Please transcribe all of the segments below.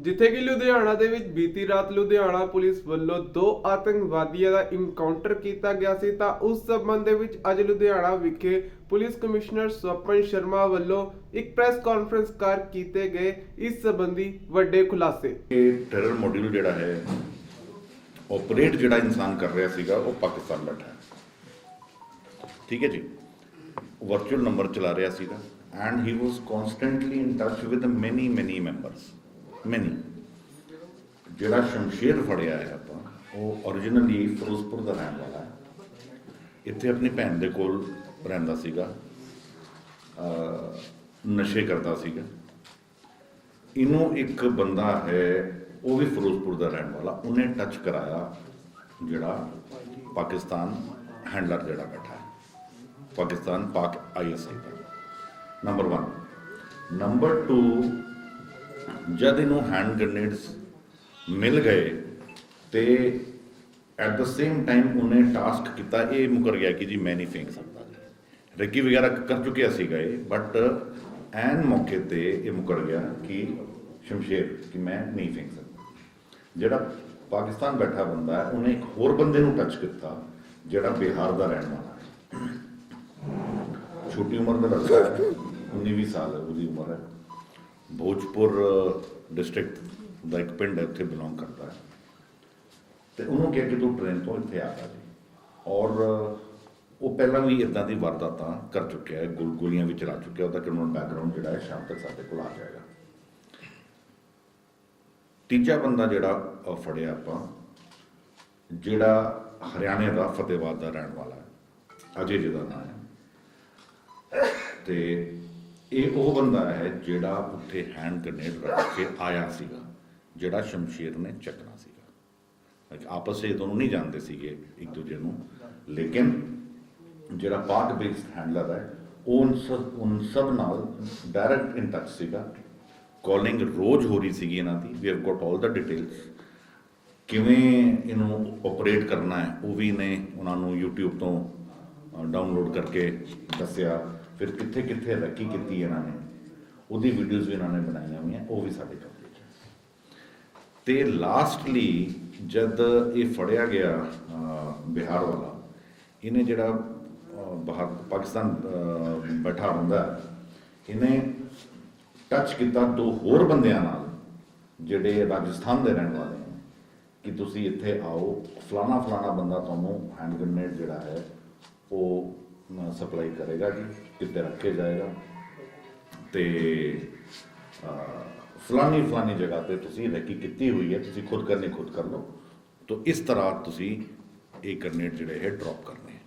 ਜਿੱਥੇ ਕਿ ਲੁਧਿਆਣਾ ਦੇ ਵਿੱਚ ਬੀਤੀ ਰਾਤ ਲੁਧਿਆਣਾ ਪੁਲਿਸ ਵੱਲੋਂ ਦੋ ਆਤੰਕਵਾਦੀਆਂ ਦਾ ਇਨਕਾਊਂਟਰ ਕੀਤਾ ਗਿਆ ਸੀ, ਤਾਂ ਉਸ ਸੰਬੰਧ ਦੇ ਵਿੱਚ ਅੱਜ ਲੁਧਿਆਣਾ ਵਿਖੇ ਪੁਲਿਸ ਕਮਿਸ਼ਨਰ ਸਵਪਨ ਸ਼ਰਮਾ ਵੱਲੋਂ ਇੱਕ ਪ੍ਰੈਸ ਕਾਨਫਰੰਸ ਕਰ ਕੀਤੇ ਗਏ। ਇਸ ਸੰਬੰਧੀ ਵੱਡੇ ਖੁਲਾਸੇ। ਇਹ ਟੈਰਰ ਮੋਡਿਊਲ ਜਿਹੜਾ ਹੈ ਆਪਰੇਟ ਜਿਹੜਾ ਇਨਸਾਨ ਕਰ ਰਿਹਾ ਸੀਗਾ, ਉਹ ਪਾਕਿਸਤਾਨ ਬੈਠਾ ਹੈ। ਠੀਕ ਹੈ ਜੀ? ਵਰਚੁਅਲ ਨੰਬਰ ਚਲਾ ਰਿਹਾ ਸੀਗਾ and he was constantly in touch with many many members many ਜਿਹੜਾ ਸ਼ਮਸ਼ੇਰ ਫੜਿਆ ਹੈ ਆਪਾਂ, ਉਹ originally ਫਿਰੋਜ਼ਪੁਰ ਦਾ ਰਹਿਣ ਵਾਲਾ ਹੈ। ਇੱਥੇ ਆਪਣੀ ਭੈਣ ਦੇ ਕੋਲ ਰਹਿੰਦਾ ਸੀਗਾ। ਨਸ਼ੇ ਕਰਦਾ ਸੀਗਾ। ਇਹਨੂੰ ਇੱਕ ਬੰਦਾ ਹੈ, ਉਹ ਵੀ ਫਿਰੋਜ਼ਪੁਰ ਦਾ ਰਹਿਣ ਵਾਲਾ। ਉਹਨੇ ਟੱਚ ਕਰਾਇਆ ਜਿਹੜਾ ਪਾਕਿਸਤਾਨ ਹੈਂਡਲਰ ਜਿਹੜਾ ਬੈਠਾ ਹੈ। ਪਾਕਿਸਤਾਨ ਪਾਕ ਆਈਐਸਆਈ ਦਾ। ਨੰਬਰ 1 ਨੰਬਰ 2 ਜਦ ਇਹਨੂੰ ਹੈਂਡ ਗ੍ਰੇਨੇਡਸ ਮਿਲ ਗਏ ਤੇ ਐਟ ਦ ਸੇਮ ਟਾਈਮ ਉਹਨੇ ਟਾਸਕ ਕੀਤਾ, ਇਹ ਮੁਕਰ ਗਿਆ ਕਿ ਜੀ ਮੈਂ ਨਹੀਂ ਫੇਂਕ ਸਕਦਾ। ਰੈਕੀ ਵਗੈਰਾ ਕਰ ਚੁੱਕਿਆ ਸੀਗਾ ਇਹ ਬਟ ਐਨ ਮੌਕੇ ਤੇ ਇਹ ਮੁਕਰ ਗਿਆ ਕਿ ਸ਼ਮਸ਼ੇਰ ਕਿ ਮੈਂ ਨਹੀਂ ਫੇਂਕ ਸਕਦਾ। ਜਿਹੜਾ ਪਾਕਿਸਤਾਨ ਬੈਠਾ ਬੰਦਾ ਹੈ, ਉਹਨੇ ਇੱਕ ਹੋਰ ਬੰਦੇ ਨੂੰ ਟੱਚ ਕੀਤਾ, ਜਿਹੜਾ ਬਿਹਾਰ ਦਾ ਰਹਿਣ ਵਾਲਾ ਹੈ। ਛੋਟੀ ਉਮਰ ਦਾ ਲੜਕਾ ਹੈ 19 ਸਾਲ ਹੈ, ਉਹਦੀ ਉਮਰ ਹੈ। ਭੋਜਪੁਰ ਡਿਸਟ੍ਰਿਕਟ ਦਾ ਇੱਕ ਪਿੰਡ ਹੈ, ਉੱਥੇ ਬਿਲੋਂਗ ਕਰਦਾ ਹੈ। ਤੇ ਉਹਨੂੰ ਕਿਹਾ ਕਿ ਤੂੰ ਟ੍ਰੇਨ ਤੋਂ ਇੱਥੇ ਆ ਜਾ ਜੀ। ਔਰ ਉਹ ਪਹਿਲਾਂ ਵੀ ਇਦਾਂ ਦੀ ਵਾਰਦਾਤਾਂ ਕਰ ਚੁੱਕਿਆ ਹੈ, ਗੁਲ, ਗੋਲੀਆਂ ਵੀ ਚਲਾ ਚੁੱਕਿਆ, ਉਹਦਾ ਕ੍ਰਿਮੀਨਲ ਬੈਕਗ੍ਰਾਉਂਡ ਜਿਹੜਾ ਹੈ, ਸ਼ਾਮ ਤੱਕ ਸਾਡੇ ਕੋਲ ਆ ਜਾਏਗਾ। ਤੀਜਾ ਬੰਦਾ ਜਿਹੜਾ ਫੜਿਆ ਆਪਾਂ, ਜਿਹੜਾ ਹਰਿਆਣੇ ਦਾ, ਫਤਿਹਬਾਦ ਦਾ ਰਹਿਣ ਵਾਲਾ ਹੈ। ਅਜੇ ਜਿਹਦਾ ਨਾਮ ਹੈ। ਤੇ ਇਹ ਉਹ ਬੰਦਾ ਹੈ ਜਿਹੜਾ ਉੱਥੇ ਹੈਂਡ ਗ੍ਰੇਨੇਡ ਰੱਖ ਕੇ ਆਇਆ ਸੀਗਾ, ਜਿਹੜਾ ਸ਼ਮਸ਼ੀਰ ਨੇ ਚੱਕਣਾ ਸੀਗਾ। ਆਪਸ ਵਿੱਚ ਦੋਨੋਂ ਨਹੀਂ ਜਾਣਦੇ ਸੀਗੇ ਇੱਕ ਦੂਜੇ ਨੂੰ। ਲੇਕਿਨ ਜਿਹੜਾ ਪਾਰਟ ਬੇਸਡ ਹੈਂਡਲਰ ਹੈ, ਉਹ ਉਨ ਸਭ ਨਾਲ ਡਾਇਰੈਕਟ ਇਨ ਟੱਚ ਸੀਗਾ। ਕਾਲਿੰਗ ਰੋਜ਼ ਹੋ ਰਹੀ ਸੀਗੀ ਇਹਨਾਂ ਦੀ। We have got all the details ਕਿਵੇਂ ਇਹਨੂੰ ਆਪਰੇਟ ਕਰਨਾ ਹੈ, ਉਹ ਵੀ ਨੇ ਉਹਨਾਂ ਨੂੰ YouTube ਤੋਂ ਡਾਊਨਲੋਡ ਕਰਕੇ ਦੱਸਿਆ। ਫਿਰ ਕਿੱਥੇ ਕਿੱਥੇ ਰੱਖੀ ਕੀਤੀ ਇਹਨਾਂ ਨੇ ਉਹਦੀ ਵੀਡੀਓਜ਼ ਵੀ ਇਹਨਾਂ ਨੇ ਬਣਾਈਆਂ ਹੋਈਆਂ ਉਹ ਵੀ ਸਾਡੇ ਕਬਜ਼ੇ ਤੇ ਲਾਸਟਲੀ ਜਦ ਇਹ ਫੜਿਆ ਗਿਆ ਬਿਹਾਰ ਵਾਲਾ ਇਹਨੇ ਜਿਹੜਾ ਅਹ, ਬਾਹਰ ਪਾਕਿਸਤਾਨ ਬੈਠਾ ਹੁੰਦਾ ਇਹਨੇ ਟੱਚ ਕੀਤਾ ਦੋ ਹੋਰ ਬੰਦਿਆਂ ਨਾਲ ਜਿਹੜੇ ਰਾਜਸਥਾਨ ਦੇ ਰਹਿਣ ਵਾਲੇ ਨੇ ਕਿ ਤੁਸੀਂ ਇੱਥੇ ਆਓ ਫਲਾਣਾ ਫਲਾਣਾ ਬੰਦਾ ਤੁਹਾਨੂੰ ਹੈਂਡ ਗ੍ਰੇਨੇਡ ਜਿਹੜਾ ਹੈ ਉਹ ਸਪਲਾਈ ਕਰੇਗਾ ਜੀ ਕਿਤੇ ਰੱਖੇ ਜਾਏਗਾ। ਤੇ ਫਲਾਨੀ ਫਲਾਨੀ ਜਗ੍ਹਾ ਤੇ ਤੁਸੀਂ ਰੈਕੀ ਕੀਤੀ ਹੋਈ ਹੈ, ਤੁਸੀਂ ਖੁਦ ਕਰਨੀ, ਖੁਦ ਕਰ ਲਓ। ਤਾਂ ਇਸ ਤਰ੍ਹਾਂ ਤੁਸੀਂ ਇਹ ਗ੍ਰੇਨੇਡ ਜਿਹੜੇ ਹੈ ਡ੍ਰੌਪ ਕਰਨੇ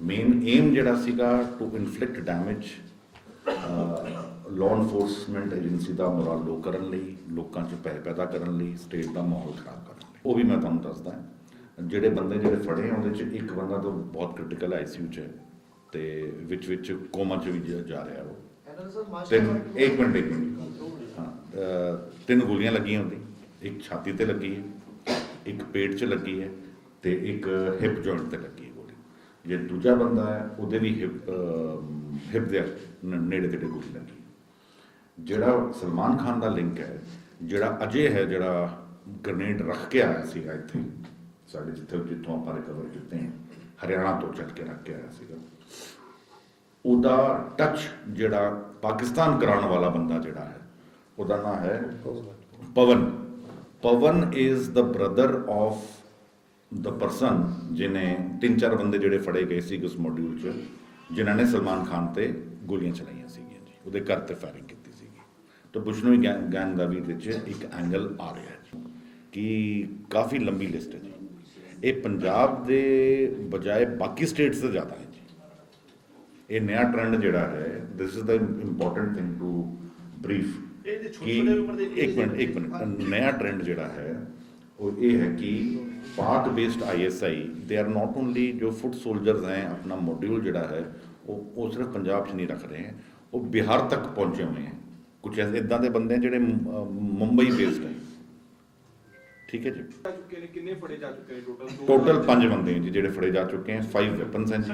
ਮੇਨ ਏਮ ਜਿਹੜਾ ਸੀਗਾ to inflict damage law enforcement agency the moral low ਕਰਨ ਲਈ, ਲੋਕਾਂ 'ਚ ਭੈ ਪੈਦਾ ਕਰਨ ਲਈ ਸਟੇਟ ਦਾ ਮਾਹੌਲ ਖਰਾਬ ਕਰਨ ਲਈ। ਉਹ ਵੀ ਮੈਂ ਤੁਹਾਨੂੰ ਦੱਸਦਾ ਜਿਹੜੇ ਬੰਦੇ ਜਿਹੜੇ ਫੜੇ ਆ ਉਹਦੇ 'ਚ ਇੱਕ ਬੰਦਾ ਤਾਂ ਬਹੁਤ ਕ੍ਰਿਟੀਕਲ ਆਈਸੀਯੂ 'ਚ ਹੈ ਤੇ ਵਿੱਚ ਵਿੱਚ ਕੋਮਾ 'ਚ ਵੀ ਜਾ- ਰਿਹਾ ਉਹ। ਤਿੰਨ ਇੱਕ ਮਿੰਟ ਇੱਕ ਮਿੰਟ। ਹਾਂ ਅਹ, ਤਿੰਨ ਗੋਲੀਆਂ ਲੱਗੀਆਂ ਉਹਦੀ ਇੱਕ ਛਾਤੀ ਤੇ ਲੱਗੀ ਹੈ ਇੱਕ ਪੇਟ 'ਚ ਲੱਗੀ ਹੈ ਤੇ ਇੱਕ ਹਿਪ ਜੁਆਇੰਟ ਤੇ ਲੱਗੀ ਹੈ ਗੋਲੀ। ਜੇ ਦੂਜਾ ਬੰਦਾ ਹੈ ਉਹਦੇ ਵੀ ਹਿਪ ਹਿਪ ਦੇ ਨੇੜੇ ਤੇੜੇ ਗੋਲੀ ਲੱਗੀ ਜਿਹੜਾ ਸਲਮਾਨ ਖਾਨ ਦਾ ਲਿੰਕ ਹੈ ਜਿਹੜਾ ਅਜੇ ਹੈ ਜਿਹੜਾ ਗ੍ਰਨੇਡ ਰੱਖ ਕੇ ਆਇਆ ਸੀਗਾ ਇੱਥੇ ਸਾਡੇ ਜਿੱਥੇ ਜਿੱਥੋਂ ਆਪਾਂ ਰਿਕਵਰ ਕੀਤੇ ਹਰਿਆਣਾ ਤੋਂ ਚੱਲ ਕੇ ਰੱਖ ਕੇ ਆਇਆ ਸੀਗਾ। ਉਹਦਾ ਟੱਚ ਜਿਹੜਾ ਪਾਕਿਸਤਾਨ ਕਰਾਉਣ ਵਾਲਾ ਬੰਦਾ ਜਿਹੜਾ ਹੈ, ਉਹਦਾ ਨਾਮ ਹੈ Pavan. Pavan is the brother of the person ਜਿਨੇ ਤਿੰਨ ਚਾਰ ਬੰਦੇ ਜਿਹੜੇ ਫੜੇ ਗਏ ਸੀ ਉਸ ਮੋਡਿਊਲ 'ਚ, ਜਿਨ੍ਹਾਂ ਨੇ ਸਲਮਾਨ ਖਾਨ ਤੇ ਗੋਲੀਆਂ ਚਲਾਈਆਂ ਸੀਗੀਆਂ ਜੀ, ਉਹਦੇ ਘਰ ਤੇ ਫਾਇਰਿੰਗ ਕੀਤੀ ਸੀਗੀ। ਤਾਂ ਬੁਸ਼ਨੋਈ ਗੈਂਗ ਗੈਂਗ ਦਾ ਵੀ ਇਹਦੇ ਇੱਕ ਐਂਗਲ ਆ ਰਿਹਾ ਹੈ ਜੀ, ਕਿ ਕਾਫੀ ਲੰਬੀ ਲਿਸਟ ਹੈ ਜੀ। ਇਹ ਪੰਜਾਬ ਦੇ ਬਜਾਏ ਬਾਕੀ ਸਟੇਟਸ ਤੋਂ ਜ਼ਿਆਦਾ ਹੈ ਜੀ। ਇਹ ਨਵਾਂ ਟ੍ਰੈਂਡ ਜਿਹੜਾ ਹੈ this is the important thing to brief ਕਿ ਇੱਕ ਮਿੰਟ ਇੱਕ ਮਿੰਟ। ਨਵਾਂ ਟ੍ਰੈਂਡ ਜਿਹੜਾ ਹੈ ਉਹ ਇਹ ਹੈ ਕਿ ਪਾਕ ਬੇਸਡ ਆਈਐਸਆਈ ਦੇ ਆਰ ਨਾਟ ਓਨਲੀ ਜੋ ਫੁੱਟ ਸੋਲਜਰਸ ਹੈ ਆਪਣਾ ਮੋਡਿਊਲ ਜਿਹੜਾ ਹੈ ਉਹ ਉਹ ਸਿਰਫ ਪੰਜਾਬ 'ਚ ਨਹੀਂ ਰੱਖ ਰਹੇ ਹੈ। ਉਹ ਬਿਹਾਰ ਤੱਕ ਪਹੁੰਚੇ ਹੋਏ ਹੈ। ਕੁਝ ਇਦਾਂ ਦੇ ਬੰਦੇ ਜਿਹੜੇ ਮੁੰਬਈ ਬੇਸਡ ਹੈ। ਠੀਕ ਹੈ ਜੀ। ਚੁੱਕੇ ਨੇ ਕਿੰਨੇ ਫੜੇ ਜਾ ਚੁੱਕੇ ਨੇ ਟੋਟਲ ਟੋਟਲ 5 ਬੰਦੇ ਹੈ ਜੀ ਜਿਹੜੇ ਫੜੇ ਜਾ ਚੁੱਕੇ ਹੈ 5 ਵੈਪਨਸ ਹੈ ਜੀ।